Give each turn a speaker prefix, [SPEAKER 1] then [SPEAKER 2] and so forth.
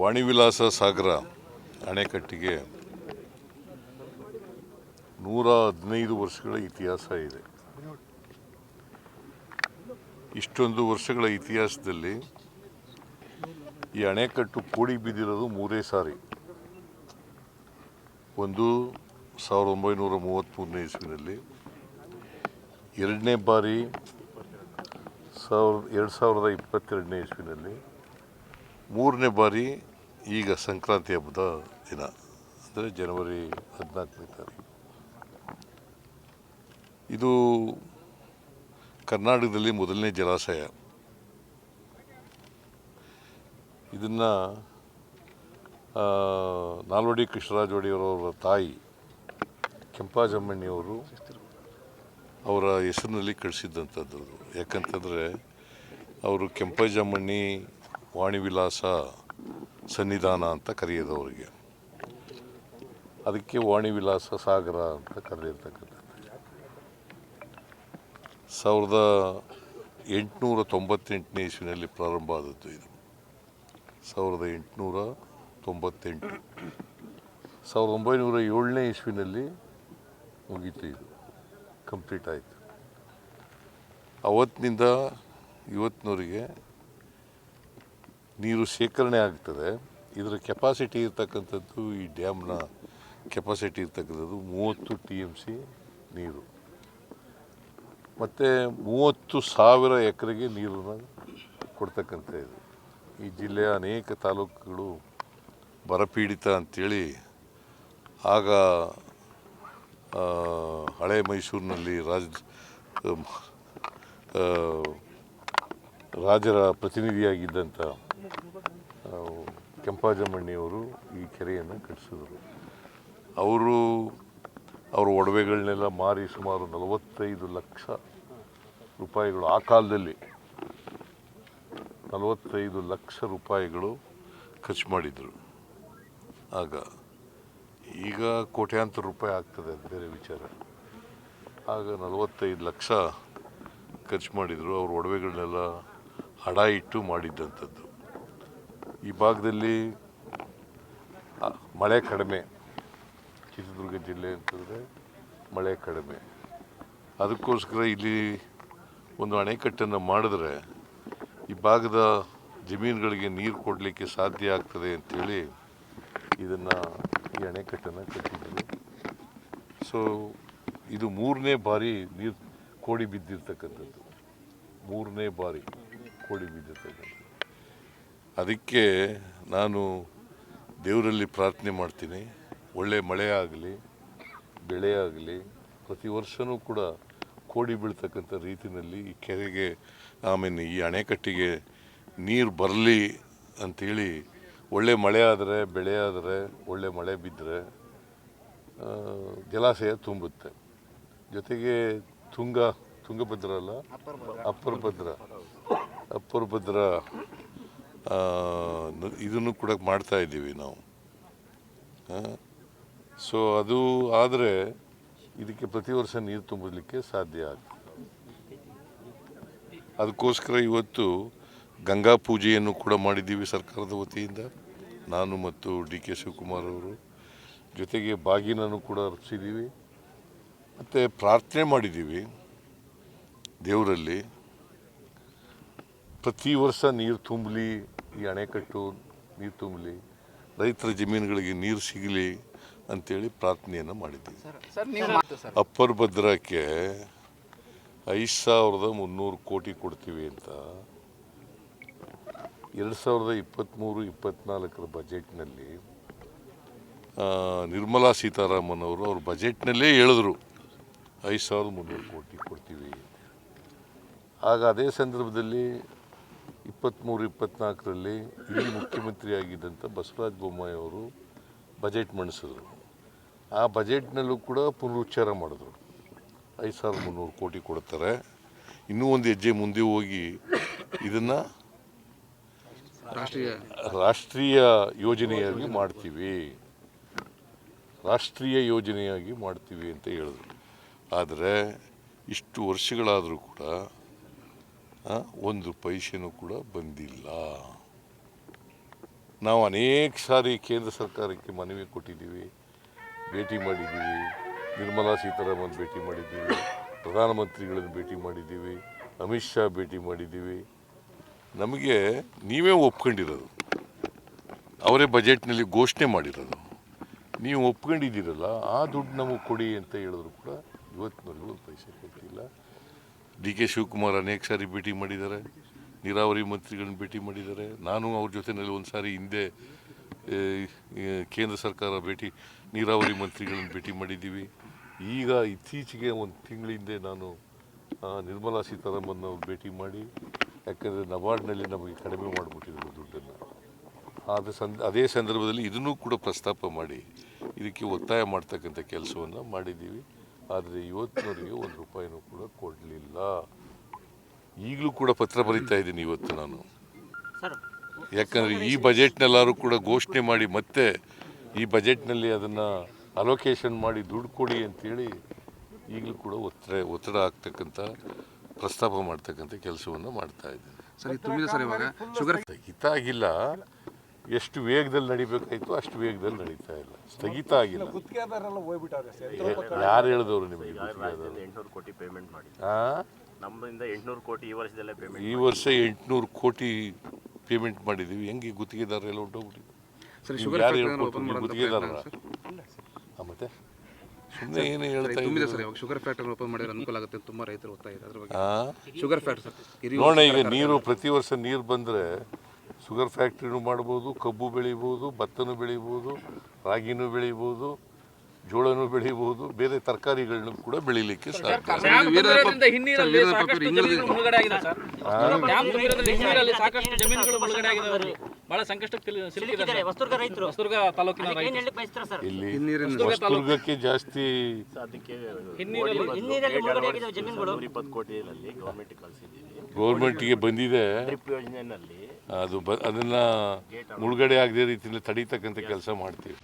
[SPEAKER 1] ವಾಣಿವಿಲಾಸ ಸಾಗರ ಅಣೆಕಟ್ಟಿಗೆ ನೂರ ಹದಿನೈದು ವರ್ಷಗಳ ಇತಿಹಾಸ ಇದೆ. ಇಷ್ಟೊಂದು ವರ್ಷಗಳ ಇತಿಹಾಸದಲ್ಲಿ ಈ ಅಣೆಕಟ್ಟು ಕೂಡಿ ಬಿದ್ದಿರೋದು ಮೂರೇ ಸಾರಿ. ಒಂದು ಸಾವಿರದ ಒಂಬೈನೂರ ಮೂವತ್ತ್ಮೂರನೇ ಇಸ್ವಿನಲ್ಲಿ, ಎರಡನೇ ಬಾರಿ ಸಾವಿರದ, ಎರಡು ಸಾವಿರದ ಇಪ್ಪತ್ತೆರಡನೇ ಇಸ್ವಿನಲ್ಲಿ, ಮೂರನೇ ಬಾರಿ ಈಗ ಸಂಕ್ರಾಂತಿ ಹಬ್ಬದ ದಿನ, ಅಂದರೆ ಜನವರಿ ಹದಿನಾಲ್ಕನೇ ತಾರೀಕು. ಇದು ಕರ್ನಾಟಕದಲ್ಲಿ ಮೊದಲನೇ ಜಲಾಶಯ. ಇದನ್ನು ನಾಲ್ವಡಿ ಕೃಷ್ಣರಾಜ ಒಡೆಯರವರ ತಾಯಿ ಕೆಂಪಾಜಮ್ಮಣ್ಣಿಯವರು ಅವರ ಹೆಸರಿನಲ್ಲಿ ಕಳಿಸಿದ್ದಂಥದ್ದು ಯಾಕಂತಂದರೆ, ಅವರು ಕೆಂಪಜಮ್ಮಣ್ಣಿ ವಾಣಿವಿಲಾಸ ಸನ್ನಿಧಾನ ಅಂತ ಕರೆಯೋದು ಅವರಿಗೆ ಅದಕ್ಕೆ ವಾಣಿವಿಲಾಸ ಸಾಗರ ಅಂತ ಕರೆದಿರ್ತಕ್ಕಂಥದ್ದು. ಸಾವಿರದ ಎಂಟುನೂರ ತೊಂಬತ್ತೆಂಟನೇ ಇಸ್ವಿನಲ್ಲಿ ಪ್ರಾರಂಭ ಆದದ್ದು ಇದು. ಸಾವಿರದ ಎಂಟುನೂರ ತೊಂಬತ್ತೆಂಟು. ಸಾವಿರದ ಒಂಬೈನೂರ ಏಳನೇ ಇಸ್ವಿನಲ್ಲಿ ಮುಗೀತು ಇದು. ಕಂಪ್ಲೀಟ್ ಆಯಿತು. ಅವತ್ತಿನಿಂದ ಇವತ್ತಿನವರೆಗೆ ನೀರು ಶೇಖರಣೆ ಆಗ್ತದೆ. ಇದರ ಕೆಪಾಸಿಟಿ ಇರ್ತಕ್ಕಂಥದ್ದು ಈ ಡ್ಯಾಮ್ನ ಕೆಪಾಸಿಟಿ ಇರ್ತಕ್ಕಂಥದ್ದು ಮೂವತ್ತು ಟಿ ಎಂ ಸಿ ನೀರು. ಮತ್ತು ಮೂವತ್ತು ಸಾವಿರ ಎಕರೆಗೆ ನೀರನ್ನು ಕೊಡ್ತಕ್ಕಂಥ ಇದು. ಈ ಜಿಲ್ಲೆಯ ಅನೇಕ ತಾಲೂಕುಗಳು ಬರಪೀಡಿತ ಅಂಥೇಳಿ ಆಗ ಹಳೆ ಮೈಸೂರಿನಲ್ಲಿ ರಾಜ ರಾಜರ ಪ್ರತಿನಿಧಿಯಾಗಿದ್ದಂಥ ಕೆಂಪಾಜಮ್ಮಣ್ಣಿಯವರು ಈ ಕೆರೆಯನ್ನು ಕಟ್ಟಿಸಿದರು. ಅವರು ಅವರ ಒಡವೆಗಳನ್ನೆಲ್ಲ ಮಾರಿ ಸುಮಾರು ನಲವತ್ತೈದು ಲಕ್ಷ ರೂಪಾಯಿಗಳು ಆ ಕಾಲದಲ್ಲಿ ನಲವತ್ತೈದು ಲಕ್ಷ ರೂಪಾಯಿಗಳು ಖರ್ಚು ಮಾಡಿದರು. ಆಗ ಈಗ ಕೋಟ್ಯಾಂತರ ರೂಪಾಯಿ ಆಗ್ತದೆ ಅದು ಬೇರೆ ವಿಚಾರ. ಆಗ ನಲವತ್ತೈದು ಲಕ್ಷ ಖರ್ಚು ಮಾಡಿದರು. ಅವ್ರ ಒಡವೆಗಳನ್ನೆಲ್ಲ ಹಡ ಇಟ್ಟು ಮಾಡಿದ್ದಂಥದ್ದು. ಈ ಭಾಗದಲ್ಲಿ ಮಳೆ ಕಡಿಮೆ. ಚಿತ್ರದುರ್ಗ ಜಿಲ್ಲೆ ಅಂತಂದರೆ ಮಳೆ ಕಡಿಮೆ. ಅದಕ್ಕೋಸ್ಕರ ಇಲ್ಲಿ ಒಂದು ಅಣೆಕಟ್ಟನ್ನು ಮಾಡಿದ್ರೆ ಈ ಭಾಗದ ಜಮೀನುಗಳಿಗೆ ನೀರು ಕೊಡಲಿಕ್ಕೆ ಸಾಧ್ಯ ಆಗ್ತದೆ ಅಂಥೇಳಿ ಇದನ್ನು ಈ ಅಣೆಕಟ್ಟನ್ನು ಕಟ್ಟಿದ್ರು ಸೊ ಇದು ಮೂರನೇ ಬಾರಿ ನೀರು ಕೋಡಿ ಬಿದ್ದಿರ್ತಕ್ಕಂಥದ್ದು. ಮೂರನೇ ಬಾರಿ ಕೋಡಿ ಬಿದ್ದಿರ್ತಕ್ಕಂಥದ್ದು. ಅದಕ್ಕೆ ನಾನು ದೇವರಲ್ಲಿ ಪ್ರಾರ್ಥನೆ ಮಾಡ್ತೀನಿ. ಒಳ್ಳೆ ಮಳೆ ಆಗಲಿ ಬೆಳೆ ಆಗಲಿ ಪ್ರತಿ ವರ್ಷವೂ ಕೂಡ ಕೋಡಿ ಬೀಳ್ತಕ್ಕಂಥ ರೀತಿಯಲ್ಲಿ ಈ ಕೆರೆಗೆ, ಆಮೇಲೆ ಈ ಅಣೆಕಟ್ಟಿಗೆ ನೀರು ಬರಲಿ ಅಂಥೇಳಿ ಒಳ್ಳೆ ಮಳೆ ಆದರೆ, ಬೆಳೆ ಆದರೆ, ಒಳ್ಳೆ ಮಳೆ ಬಿದ್ದರೆ ಜಲಾಶಯ ತುಂಬುತ್ತೆ. ಜೊತೆಗೆ ತುಂಗ, ತುಂಗಭದ್ರ ಅಲ್ಲ? ಅಪ್ಪರ್ ಭದ್ರ ಇದನ್ನು ಕೂಡ ಮಾಡ್ತಾ ಇದ್ದೀವಿ ನಾವು. ಸೊ ಅದು ಆದರೆ ಇದಕ್ಕೆ ಪ್ರತಿ ವರ್ಷ ನೀರು ತುಂಬಲಿಕ್ಕೆ ಸಾಧ್ಯ ಆಗ್ತದೆ ಅದಕ್ಕೋಸ್ಕರ ಇವತ್ತು ಗಂಗಾ ಪೂಜೆಯನ್ನು ಕೂಡ ಮಾಡಿದ್ದೀವಿ ಸರ್ಕಾರದ ವತಿಯಿಂದ. ನಾನು ಮತ್ತು ಡಿ ಕೆ ಶಿವಕುಮಾರ್ ಅವರು. ಜೊತೆಗೆ ಬಾಗಿನನ್ನು ಕೂಡ ಅರ್ಪಿಸಿದ್ದೀವಿ. ಮತ್ತು ಪ್ರಾರ್ಥನೆ ಮಾಡಿದ್ದೀವಿ ದೇವರಲ್ಲಿ. ಪ್ರತಿ ವರ್ಷ ನೀರು ತುಂಬಲಿ ಈ ಅಣೆಕಟ್ಟು ನೀರು ತುಂಬಲಿ ರೈತರ ಜಮೀನುಗಳಿಗೆ ನೀರು ಸಿಗಲಿ ಅಂತೇಳಿ ಪ್ರಾರ್ಥನೆಯನ್ನು ಮಾಡಿದ್ದೀವಿ
[SPEAKER 2] ಸರ್ ನೀವು ಮಾತು ಸರ್
[SPEAKER 1] ಅಪ್ಪರ್ ಭದ್ರಕ್ಕೆ ಐದು ಸಾವಿರದ ಮುನ್ನೂರು ಕೋಟಿ ಕೊಡ್ತೀವಿ ಅಂತ ಎರಡು ಸಾವಿರದ ಇಪ್ಪತ್ತ್ಮೂರು ಇಪ್ಪತ್ತ್ನಾಲ್ಕರ ಬಜೆಟ್ನಲ್ಲಿ ನಿರ್ಮಲಾ ಸೀತಾರಾಮನ್ ಅವರು ಅವ್ರ ಬಜೆಟ್ನಲ್ಲೇ ಹೇಳಿದ್ರು ಐದು ಸಾವಿರದ ಮುನ್ನೂರು ಕೋಟಿ ಕೊಡ್ತೀವಿ. ಆಗ ಅದೇ ಸಂದರ್ಭದಲ್ಲಿ ಇಪ್ಪತ್ತ್ಮೂರು ಇಪ್ಪತ್ತ್ನಾಲ್ಕರಲ್ಲಿ ಇಲ್ಲಿ ಮುಖ್ಯಮಂತ್ರಿಯಾಗಿದ್ದಂಥ ಬಸವರಾಜ ಬೊಮ್ಮಾಯಿ ಅವರು ಬಜೆಟ್ ಮಂಡಿಸಿದ್ರು. ಆ ಬಜೆಟ್ನಲ್ಲೂ ಕೂಡ ಪುನರುಚ್ಚಾರ ಮಾಡಿದ್ರು. ಐದು ಸಾವಿರದ ಮುನ್ನೂರು ಕೋಟಿ ಕೊಡ್ತಾರೆ. ಇನ್ನೂ ಒಂದು ಹೆಜ್ಜೆ ಮುಂದೆ ಹೋಗಿ ಇದನ್ನು
[SPEAKER 2] ರಾಷ್ಟ್ರೀಯ
[SPEAKER 1] ರಾಷ್ಟ್ರೀಯ ಯೋಜನೆಯಾಗಿ ಮಾಡ್ತೀವಿ. ರಾಷ್ಟ್ರೀಯ ಯೋಜನೆಯಾಗಿ ಮಾಡ್ತೀವಿ ಅಂತ ಹೇಳಿದ್ರು. ಆದರೆ ಇಷ್ಟು ವರ್ಷಗಳಾದರೂ ಕೂಡ ಒಂದು ಪೈಸೆನೂ ಕೂಡ ಬಂದಿಲ್ಲ. ನಾವು ಅನೇಕ ಸಾರಿ ಕೇಂದ್ರ ಸರ್ಕಾರಕ್ಕೆ ಮನವಿ ಕೊಟ್ಟಿದ್ದೀವಿ, ಭೇಟಿ ಮಾಡಿದ್ದೀವಿ. ನಿರ್ಮಲಾ ಸೀತಾರಾಮನ್ ಭೇಟಿ ಮಾಡಿದ್ದೀವಿ, ಪ್ರಧಾನಮಂತ್ರಿಗಳನ್ನು ಭೇಟಿ ಮಾಡಿದ್ದೀವಿ, ಅಮಿತ್ ಶಾ ಭೇಟಿ ಮಾಡಿದ್ದೀವಿ. ನಮಗೆ ನೀವೇ ಒಪ್ಕೊಂಡಿರೋದು. ಅವರೇ ಬಜೆಟ್ನಲ್ಲಿ ಘೋಷಣೆ ಮಾಡಿರೋದು. ನೀವು ಒಪ್ಕೊಂಡಿದ್ದೀರಲ್ಲ, ಆ ದುಡ್ಡು ನಮಗೆ ಕೊಡಿ ಅಂತ ಹೇಳಿದ್ರು ಕೂಡ ಇವತ್ತಿನವರೆಗೂ ಪೈಸೆ ಕೊಟ್ಟಿಲ್ಲ. ಡಿ ಕೆ ಶಿವಕುಮಾರ್ ಅನೇಕ ಸಾರಿ ಭೇಟಿ ಮಾಡಿದ್ದಾರೆ. ನೀರಾವರಿ ಮಂತ್ರಿಗಳನ್ನ ಭೇಟಿ ಮಾಡಿದ್ದಾರೆ. ನಾನು ಅವ್ರ ಜೊತೆಯಲ್ಲಿ ಒಂದು ಸಾರಿ ಹಿಂದೆ ಕೇಂದ್ರ ಸರ್ಕಾರ ಭೇಟಿ, ನೀರಾವರಿ ಮಂತ್ರಿಗಳನ್ನ ಭೇಟಿ ಮಾಡಿದ್ದೀವಿ. ಈಗ ಇತ್ತೀಚೆಗೆ ಒಂದು ತಿಂಗಳ ಹಿಂದೆ ನಾನು ನಿರ್ಮಲಾ ಸೀತಾರಾಮನ್ ಅವ್ರು ಭೇಟಿ ಮಾಡಿ, ಯಾಕಂದರೆ ನಬಾರ್ಡ್ನಲ್ಲಿ ನಮಗೆ ಕಡಿಮೆ ಮಾಡಿಬಿಟ್ಟಿದ್ರು ದುಡ್ಡನ್ನು. ಆದ ಸಂದ, ಅದೇ ಸಂದರ್ಭದಲ್ಲಿ ಇದನ್ನೂ ಕೂಡ ಪ್ರಸ್ತಾಪ ಮಾಡಿ, ಇದಕ್ಕೆ ಒತ್ತಾಯ ಮಾಡ್ತಕ್ಕಂಥ ಕೆಲಸವನ್ನು ಮಾಡಿದ್ದೀವಿ. ಆದರೆ ಇವತ್ತಿನವರಿಗೆ ಒಂದು ರೂಪಾಯಿನೂ ಕೂಡ ಕೊಡಲಿಲ್ಲ. ಈಗಲೂ ಕೂಡ ಪತ್ರ ಬರೀತಾ ಇದ್ದೀನಿ ಇವತ್ತು ನಾನು.
[SPEAKER 2] ಸರ್
[SPEAKER 1] ಯಾಕಂದರೆ ಈ ಬಜೆಟ್ನೆಲ್ಲರೂ ಕೂಡ ಘೋಷಣೆ ಮಾಡಿ ಮತ್ತೆ ಈ ಬಜೆಟ್ನಲ್ಲಿ ಅದನ್ನು ಅಲೋಕೇಶನ್ ಮಾಡಿ ದುಡ್ಡು ಕೊಡಿ ಅಂತೇಳಿ ಈಗಲೂ ಕೂಡ ಒತ್ತಡ ಒತ್ತಡ ಆಗ್ತಕ್ಕಂಥ ಪ್ರಸ್ತಾಪ ಮಾಡ್ತಕ್ಕಂಥ ಕೆಲಸವನ್ನು ಮಾಡ್ತಾ ಇದ್ದೀನಿ.
[SPEAKER 3] ಸರಿ ತುಂಬಿದೆ ಸರ್ ಇವಾಗ ಶುಗರ್
[SPEAKER 1] ಸ್ಥಗಿತ ಆಗಿಲ್ಲ. ಎಷ್ಟು ವೇಗದಲ್ಲಿ ನಡಿಬೇಕಾಯ್ತು ಅಷ್ಟು ವೇಗದಲ್ಲಿ ನಡೀತಾ ಇಲ್ಲ. ಸ್ಥಗಿತ ಆಗಿಲ್ಲ.
[SPEAKER 4] ಗುತ್ತಿಗೆದಾರರೆಲ್ಲ ಸರ್.
[SPEAKER 1] ಯಾರು ಹೇಳಿದವರು ನಿಮಗೆ
[SPEAKER 5] ರಾಜ್ಯದಿಂದ ಎಂಟ್ನೂರು ಕೋಟಿ ಪೇಮೆಂಟ್ ಮಾಡಿ
[SPEAKER 1] ಆ?
[SPEAKER 5] ನಮ್ಮಿಂದ ಎಂಟ್ನೂರು ಕೋಟಿ ಈ ವರ್ಷದಲ್ಲೇ ಪೇಮೆಂಟ್
[SPEAKER 1] ಈ ವರ್ಷ ಎಂಟುನೂರು ಕೋಟಿ ಪೇಮೆಂಟ್ ಮಾಡಿದೀವಿ. ಹೆಂಗೆ ಗುತ್ತಿಗೆದಾರರೆಲ್ಲ ಹೊಂಟೋಗ್ಬಿಟ್ಟಿದ್ರು
[SPEAKER 3] ಸರ್
[SPEAKER 1] ನೀವು
[SPEAKER 3] ಶುಗರ್
[SPEAKER 1] ಯಾರು
[SPEAKER 3] ಫ್ಯಾಕ್ಟರಿ ಓಪನ್
[SPEAKER 1] ನೀವು
[SPEAKER 3] ಮಾಡೋದು
[SPEAKER 1] ಗುತ್ತಿಗೆದಾರರ? ಆ, ಮತ್ತೆ? ಸುಮ್ಮನೆ ಏನು ಹೇಳ್ತಾ
[SPEAKER 3] ತುಂಬಿದೆ ಸರ್ ಇವಾಗ. ಶುಗರ್ ಫ್ಯಾಕ್ಟರಿ ಓಪನ್ ಮಾಡಿದ್ರೆ ಅನುಕೂಲ ಆಗುತ್ತೆ ಅಂತ ತುಂಬಾ ರೈತರು ಒತ್ತಾಯ ಇದೆ. ಅದ್ರ ಬಗ್ಗೆ ಶುಗರ್ ಫ್ಯಾಕ್ಟರಿ ಸರ್.
[SPEAKER 1] ನೋಡೋಣ ಈಗ ನೀರು ಪ್ರತಿ ವರ್ಷ ನೀರು ಬಂದರೆ ಶುಗರ್ ಫ್ಯಾಕ್ಟ್ರಿನೂ ಮಾಡ್ಬೋದು ಕಬ್ಬು ಬೆಳಿಬೋದು ಭತ್ತನೂ ಬೆಳಿಬೋದು ರಾಗಿನೂ ಬೆಳಿಬೋದು ಜೋಳನೂ ಬೆಳಿಬಹುದು ಬೇರೆ ತರಕಾರಿಗಳನ್ನು ಕೂಡ ಬೆಳಿಲಿಕ್ಕೆ ಸಾಧ್ಯ. ಇಲ್ಲಿ ಹೊಸದುರ್ಗಕ್ಕೆ ಜಾಸ್ತಿ
[SPEAKER 5] ಅದಕ್ಕೆ
[SPEAKER 6] ಹಿನ್ನೀರಲ್ಲಿ
[SPEAKER 1] ಗೌರ್ಮೆಂಟ್ಗೆ ಬಂದಿದೆ. ಅದು ಬ ಅದನ್ನು ಮುಳುಗಡೆ ಆಗದೆ ರೀತಿಯಲ್ಲಿ ತಡೀತಕ್ಕಂಥ ಕೆಲಸ ಮಾಡ್ತೀವಿ.